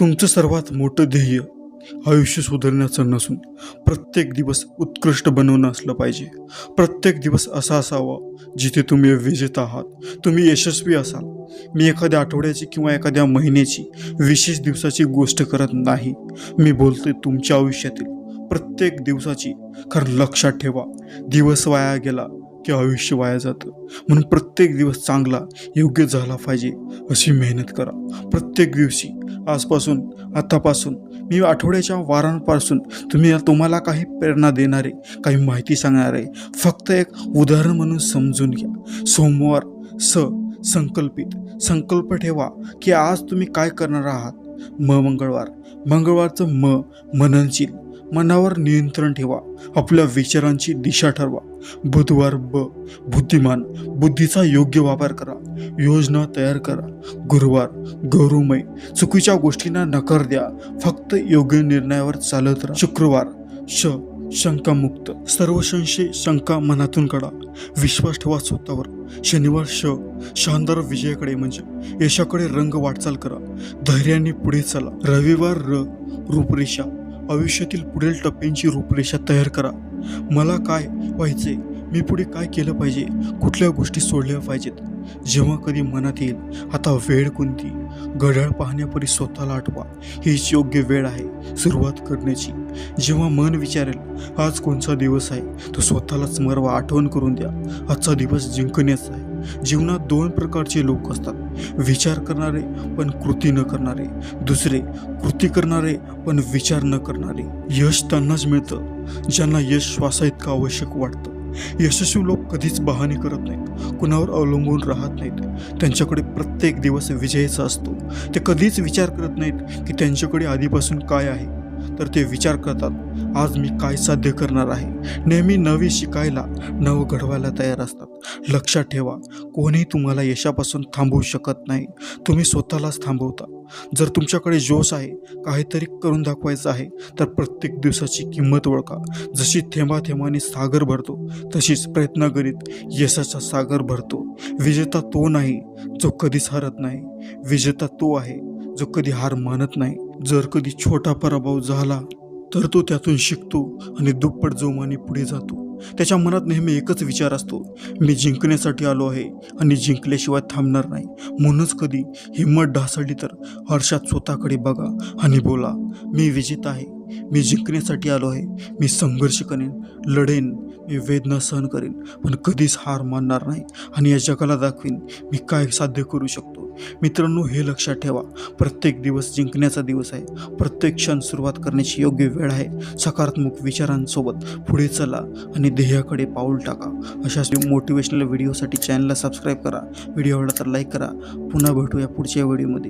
तुमचं सर्वात मोठं ध्येय आयुष्य सुधारण्याचं नसून प्रत्येक दिवस उत्कृष्ट बनवणं असलं पाहिजे. प्रत्येक दिवस असा असावा जिथे तुम्ही विजेता आहात. तुम्ही यशस्वी असाल. मी एखाद्या आठवड्याची किंवा एखाद्या महिन्याची विशेष दिवसाची गोष्ट करत नाही. मी बोलतोय तुमच्या आयुष्यातील प्रत्येक दिवसाची. कारण लक्षात ठेवा. दिवस वाया गेला. की आयुष्य वाया जातं. म्हणून प्रत्येक दिवस चांगला योग्य झाला पाहिजे अशी मेहनत करा. प्रत्येक दिवशी आजपासून आतापासून मी आठवड्याच्या वारांपासून तुम्ही तुम्हाला काही प्रेरणा देणारे काही माहिती सांगणारे फक्त एक उदाहरण म्हणून समजून घ्या. सोमवार स संकल्पित. संकल्प ठेवा की आज तुम्ही काय करणार आहात? म मंगळवार. मंगळवारचं म मननशील. मनावर नियंत्रण ठेवा. आपल्या विचारांची दिशा ठरवा. बुधवार ब बुद्धिमान बुद्धीचा योग्य वापर करा. योजना तयार करा. गुरुवार गौरवमय. चुकीच्या गोष्टींना नकार द्या. फक्त योग्य निर्णयावर चालत राहा. शुक्रवार श शंकामुक्त. सर्व संशय शंका मनातून काढा. विश्वास ठेवा स्वतःवर. शनिवार श शानदार विजयाकडे म्हणजे. यशाकडे रंग वाटचाल करा. धैर्याने पुढे चला. रविवार र रूपरेषा. आयुष्यातील पुढील टप्प्यांची रूपरेषा तयार करा. मला काय व्हायचे मी पुढे काय केलं पाहिजे? कुठल्या गोष्टी सोडल्या पाहिजेत? जेव्हा कधी मनात येईल आता वेळ कोणती? घड्याळ पाहण्यापरी स्वतःला आठवा. हीच योग्य वेळ आहे सुरुवात करण्याची. जेव्हा मन विचारेल आज कोणचा दिवस आहे? तो स्वतःलाच मरवा आठवण करून द्या. आजचा दिवस जिंकण्याचा आहे. जीवनात दोन प्रकारचे लोक असतात. विचार करणारे पण कृती न करणारे. दुसरे कृती करणारे पण विचार न करणारे. यश त्यांनाच मिळतं ज्यांना यश श्वासा इतकं आवश्यक वाटतं. यशस्वी लोक कधीच बहाने करत नाहीत कुणावर अवलंबून राहत नाहीत. त्यांच्याकडे प्रत्येक दिवस विजयाचा असतो. ते कधीच विचार करत नाहीत की त्यांच्याकडे आधीपासून काय आहे. तर ते विचार करतात आज मी काय साध्य करणार आहे? नेहमी नवी शिकायला नवं घडवायला तयार असतात. लक्षात ठेवा कोणीही तुम्हाला यशापासून थांबवू शकत नाही. तुम्ही स्वतःलाच थांबवता. जर तुमच्याकडे जोश आहे काहीतरी करून दाखवायचं आहे तर प्रत्येक दिवसाची किंमत ओळखा. जशी थेंबा थेंबाने सागर भरतो तशीच प्रयत्न करीत यशाचा सागर भरतो. विजेता तो नाही जो कधीच हरत नाही. विजेता तो आहे जो कधी हार मानत नाही. जर कधी छोटा पराभव झाला तर तो त्यातून शिकतो आणि दुप्पट जोमाने पुढे जातो. त्याच्या मनात नेहमी एकच विचार असतो मी जिंकण्यासाठी आलो आहे आणि जिंकल्याशिवाय थांबणार नाही. म्हणूनच कधी हिंमत ढासळली तर हर्षात स्वतःकडे बघा आणि बोला मी विजेता आहे. मी जिंकण्यासाठी आलो आहे. मी संघर्ष करेन लढेन मी वेदना सहन करेन पण कधीच हार मानणार नाही आणि या जगाला दाखवीन मी काय साध्य करू शकतो. मित्रांनो हे लक्षात ठेवा. प्रत्येक दिवस जिंकण्याचा दिवस आहे. प्रत्येक क्षण सुरुवात करण्याची योग्य वेळ आहे. सकारात्मक विचारांसोबत पुढे चला आणि ध्येयाकडे पाऊल टाका. अशाच मोटिवेशनल व्हिडिओसाठी चॅनलला सबस्क्राईब करा. व्हिडिओ आवडला तर लाईक करा. पुन्हा भेटूया पुढच्या व्हिडिओमध्ये